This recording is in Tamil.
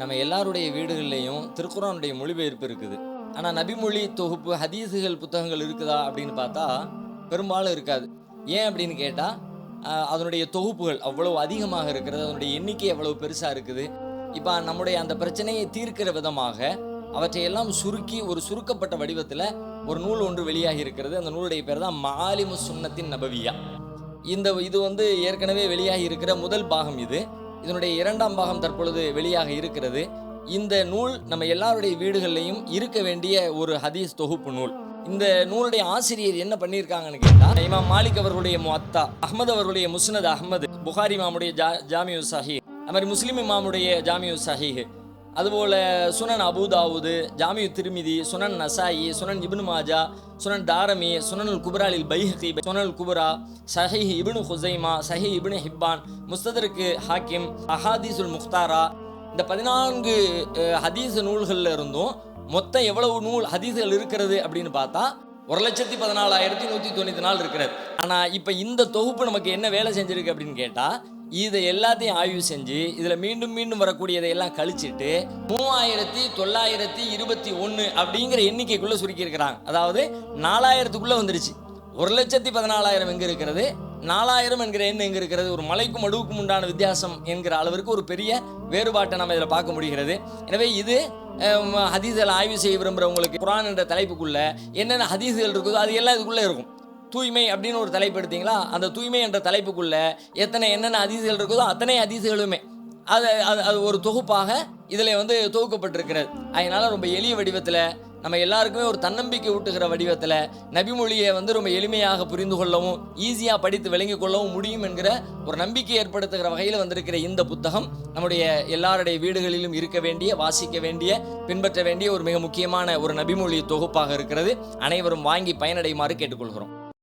நம்ம எல்லாருடைய வீடுகள்லேயும் திருக்குறானுடைய மொழிபெயர்ப்பு இருக்குது. ஆனால் நபிமொழி தொகுப்பு ஹதீஸுகள் புத்தகங்கள் இருக்குதா அப்படின்னு பார்த்தா பெரும்பாலும் இருக்காது. ஏன் அப்படின்னு கேட்டால் அதனுடைய தொகுப்புகள் அவ்வளோ அதிகமாக இருக்கிறது அதனுடைய எண்ணிக்கை எவ்வளோ பெருசாக இருக்குது. இப்போ நம்முடைய அந்த பிரச்சனையை தீர்க்கிற விதமாக அவற்றையெல்லாம் சுருக்கி ஒரு சுருக்கப்பட்ட வடிவத்தில் ஒரு நூல் ஒன்று வெளியாகி இருக்கிறது. அந்த நூலுடைய பேர் தான் மாலிமு சுன்னத்தின் நபவியா. இந்த இது வந்து ஏற்கனவே வெளியாகி இருக்கிற முதல் பாகம் இது. இதனுடைய இரண்டாம் பாகம் தற்பொழுது வெளியாக இருக்கிறது. இந்த நூல் நம்ம எல்லாருடைய வீடுகள்லையும் இருக்க வேண்டிய ஒரு ஹதீஸ் தொகுப்பு நூல். இந்த நூலுடைய ஆசிரியர் என்ன பண்ணியிருக்காங்கன்னு கேட்டால் இமாம் மாலிக் அவர்களுடைய முத்தா அஹ்மது அவர்களுடைய முஸ்னத் அஹமது புகாரி மாமுடைய ஜா ஜாமியு சாஹி அது மாதிரி முஸ்லீம் இமாமுடைய ஜாமியு சஹீஹ் அதுபோல் சுனன் அபுதாவுது ஜாமியு திருமிதி சுனன் நசாயி சுனன் இப்னு மாஜா சுனன் தாரமி சுனனுல் குபராலில் பைஹி சுனல் குபரா சஹீஹ் இப்னு ஹுசைமா சஹி இப்னு ஹிப்பான் முஸ்ததருக்கு ஹாக்கிம் அஹாதீசுல் முக்தாரா இந்த பதினான்கு ஹதீஸ் நூல்களில் இருந்தும் மொத்தம் எவ்வளவு நூல் ஹதீஸ்கள் இருக்கிறது அப்படின்னு பார்த்தா ஒரு லட்சத்தி பதினாலாயிரத்தி நூற்றி தொண்ணூற்றி நாள் இருக்கிறது. ஆனால் இப்போ இந்த தொகுப்பு நமக்கு என்ன வேலை செஞ்சிருக்கு அப்படின்னு கேட்டால் இதை எல்லாத்தையும் ஆய்வு செஞ்சு இதில் மீண்டும் மீண்டும் வரக்கூடியதை எல்லாம் கழிச்சிட்டு மூவாயிரத்தி தொள்ளாயிரத்தி இருபத்தி ஒன்று அப்படிங்கிற எண்ணிக்கைக்குள்ளே சுருக்கியிருக்கிறாங்க. அதாவது நாலாயிரத்துக்குள்ளே வந்துருச்சு. ஒரு லட்சத்தி பதினாலாயிரம் எங்கே இருக்கிறது? நாலாயிரம் என்கிற எண் எங்கே இருக்கிறது? ஒரு மலைக்கும் அடுவுக்கும் உண்டான வித்தியாசம் என்கிற அளவிற்கு ஒரு பெரிய வேறுபாட்டை நம்ம இதில் பார்க்க முடிகிறது. எனவே இது அஹ், ஆய்வு செய்ய விரும்புகிறவங்களுக்கு குரான் என்ற தலைப்புக்குள்ளே என்னென்ன ஹதீஸ்கள் இருக்குதோ அது எல்லாம் இதுக்குள்ளே இருக்கும். தூய்மை அப்படின்னு ஒரு தலைப்பு எடுத்தீங்களா? அந்த தூய்மை என்ற தலைப்புக்குள்ள எத்தனை என்னென்ன அதிசயங்கள் இருக்குதோ அத்தனை அதிசயங்களுமே அது அது அது ஒரு தொகுப்பாக இதில் வந்து தொகுக்கப்பட்டிருக்கிறது. அதனால் ரொம்ப எளிய வடிவத்தில் நம்ம எல்லாருக்குமே ஒரு தன்னம்பிக்கை ஊட்டுகிற வடிவத்தில் நபிமொழியை வந்து ரொம்ப எளிமையாக புரிந்து கொள்ளவும் ஈஸியாக படித்து விளங்கிக் கொள்ளவும் முடியும் என்கிற ஒரு நம்பிக்கை ஏற்படுத்துகிற வகையில் வந்திருக்கிற இந்த புத்தகம் நம்முடைய எல்லாருடைய வீடுகளிலும் இருக்க வேண்டிய வாசிக்க வேண்டிய பின்பற்ற வேண்டிய ஒரு மிக முக்கியமான ஒரு நபிமொழி தொகுப்பாக இருக்கிறது. அனைவரும் வாங்கி பயனடையுமாறு கேட்டுக்கொள்கிறோம்.